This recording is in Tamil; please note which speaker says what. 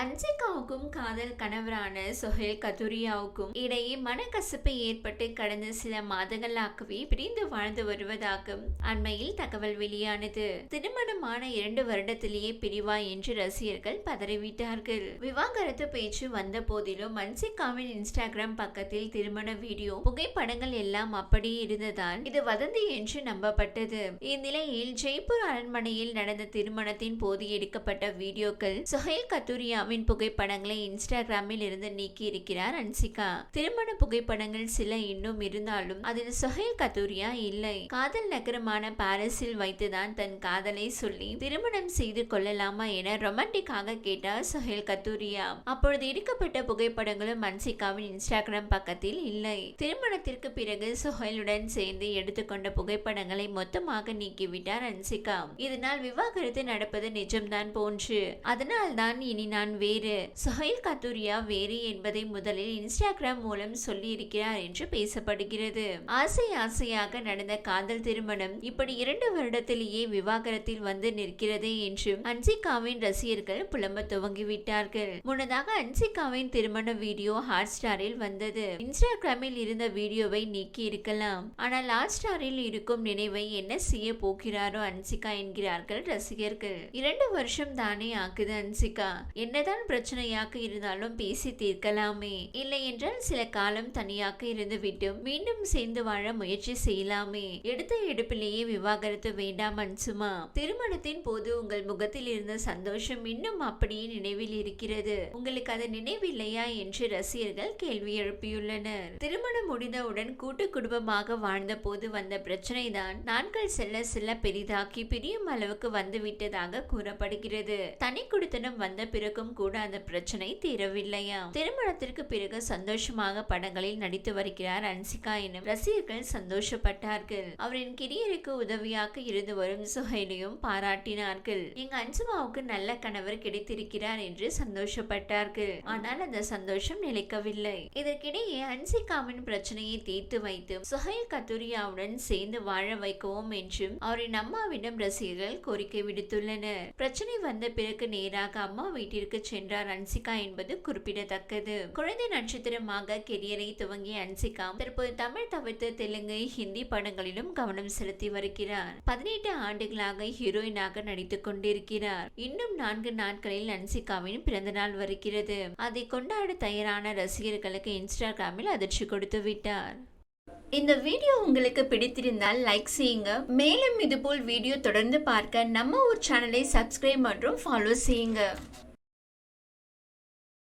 Speaker 1: அன்சிகாவுக்கும் காதல் கணவரான சொஹேல் கதுரியாவுக்கும் இடையே மனக்கசப்பு ஏற்பட்டு கடந்த சில மாதங்களாகவே பிரிந்து வாழ்ந்து வருவதாக அண்மையில் தகவல் வெளியானது. திருமணமான இரண்டு வருடத்திலேயே பிரிவா என்று ரசிகர்கள் பதறிவிட்டார்கள். விவாகரத்து பேச்சு வந்த போதிலும் அன்சிகாவின் இன்ஸ்டாகிராம் பக்கத்தில் திருமண வீடியோ புகைப்படங்கள் எல்லாம் அப்படியே இருந்ததால் இது வதந்தி என்று நம்பப்பட்டது. இந்நிலையில் ஜெய்ப்பூர் அரண்மனையில் நடந்த திருமணத்தின் போது எடுக்கப்பட்ட வீடியோக்கள் சுஹேல் கத்தூரியாவின் புகைப்படங்களை இன்ஸ்டாகிராமில் இருந்து நீக்கி இருக்கிறார் அன்சிகா. திருமண புகைப்படங்கள் சில இன்னும் இருந்தாலும் அதில் சுஹேல் கத்தூரியா? இல்லை. காதல் நகரமான பாரிஸில் வைத்துதான் தன் காதலை சொல்லி திருமணம் செய்து கொள்ளலாமா என ரொமான்டிக்காக கேட்டார் சுஹேல் கத்தூரியா. அப்பொழுது எடுக்கப்பட்ட புகைப்படங்களும் அன்சிகாவின் இன்ஸ்டாகிராம் பக்கத்தில் இல்லை. திருமணத்திற்கு பிறகு சுஹேலுடன் சேர்ந்து எடுத்துக்கொண்ட புகைப்படங்களை மொத்தமாக நீக்கிவிட்டார் அன்சிகா. இதனால் விவாகரத்து நடப்பது நிஜம்தான் போன்று. அதனால் தான் இனி நான் வேறு. சுஹைல் கத்தூரியா வேறு என்பதை முதலில் இன்ஸ்டாகிராம் மூலம் சொல்லி இருக்கிறார் என்று பேசப்படுகிறது. ஆசை ஆசையாக நடந்த காதல் திருமணம் இப்படி இரண்டு வருடத்திலேயே விவாகரத்தில் வந்து நிற்கிறது என்றும் அன்சிகாவின் ரசிகர்கள் புலம்ப துவங்கிவிட்டார்கள். முன்னதாக அன்சிகாவின் திருமண வீடியோ ஹாட் ஸ்டாரில் வந்தது. இன்ஸ்டாகிராமில் இருந்த வீடியோவை நீக்கி இருக்கலாம். ஆனால் ஹாட் ஸ்டாரில் இருக்கும் நினைவை என்ன செய்ய போகிறாரோ அன்சிகா என்கிறார்கள் ரசிகர்கள். இரண்டு வருஷம் தானே ஆக்குது அன்சிகா. என்ன என்னதான் பிரச்சனையாக இருந்தாலும் பேசி தீர்க்கலாமே. இல்லை என்றால் சில காலம் தனியாக இருந்துவிட்டு மீண்டும் சேர்ந்து வாழ முயற்சி செய்யலாமே. எடுத்த எடுப்பிலேயே விவாகரத்து வேண்டாம் அன்சுமா திருமணத்தின் போது உங்கள் முகத்தில் இருந்த சந்தோஷம் இன்னும் அப்படியே நினைவில் இருக்கிறது. உங்களுக்கு அது நினைவில்லையா என்று ரசிகர்கள் கேள்வி எழுப்பியுள்ளனர். திருமணம் முடிந்தவுடன் கூட்டு குடும்பமாக வாழ்ந்த போது வந்த பிரச்சனை தான் நாட்கள் செல்ல செல்ல பெரிதாக்கி பிரியும் அளவுக்கு வந்துவிட்டதாக கூறப்படுகிறது. தனி குடித்தனம் வந்த பிறகும் கூட அந்த பிரச்சனை தீரவில்லையா? திருமணத்திற்கு பிறகு சந்தோஷமாக படங்களில் நடித்து வருகிறார் அன்சிகா எனும் ரசிகர்கள் சந்தோஷப்பட்டார்கள். அவரின் கிரியருக்கு உதவியாக இருந்து வரும் சுஹைலையும் பாராட்டினார்கள். எங்க அன்சுமாவுக்கு நல்ல கணவர் கிடைத்திருக்கிறார் என்று சந்தோஷப்பட்டார்கள். ஆனால் அந்த சந்தோஷம் நிலைக்கவில்லை. இதற்கிடையே அன்சிகாவின் பிரச்சனையை தீர்த்து வைத்து சுஹைல் கத்துரியாவுடன் சேர்ந்து வாழ வைக்கவும் என்றும் அவரின் அம்மாவிடம் ரசிகர்கள் கோரிக்கை விடுத்துள்ளனர். பிரச்சனை வந்த பிறகு நேராக அம்மா வீட்டிற்கு சென்றார் அன்சிகா என்பது குறிப்பிடத்தக்கது. குழந்தை நட்சத்திரமாக கெரியரை துவங்கிய அன்சிகா தற்போது தமிழ் தவிர்த்து தெலுங்கு ஹிந்தி படங்களிலும் கவனம் செலுத்தி வருகிறார். பதினெட்டு ஆண்டுகளாக ஹீரோயினாக நடித்துக் கொண்டிருக்கிறார். இன்னும் நான்கு நாட்களில் அன்சிகாவின் பிறந்தநாள் வருகிறது. அதை கொண்டாட தயாரான ரசிகர்களுக்கு இன்ஸ்டாகிராமில் அதிர்ச்சி கொடுத்து விட்டார். இந்த வீடியோ உங்களுக்கு பிடித்திருந்தால் லைக் செய்யுங்க. மேலும் இதுபோல் வீடியோ தொடர்ந்து பார்க்க நம்ம ஒரு சேனலை சப்ஸ்கிரைப் மற்றும் ஃபாலோ செய்யுங்க.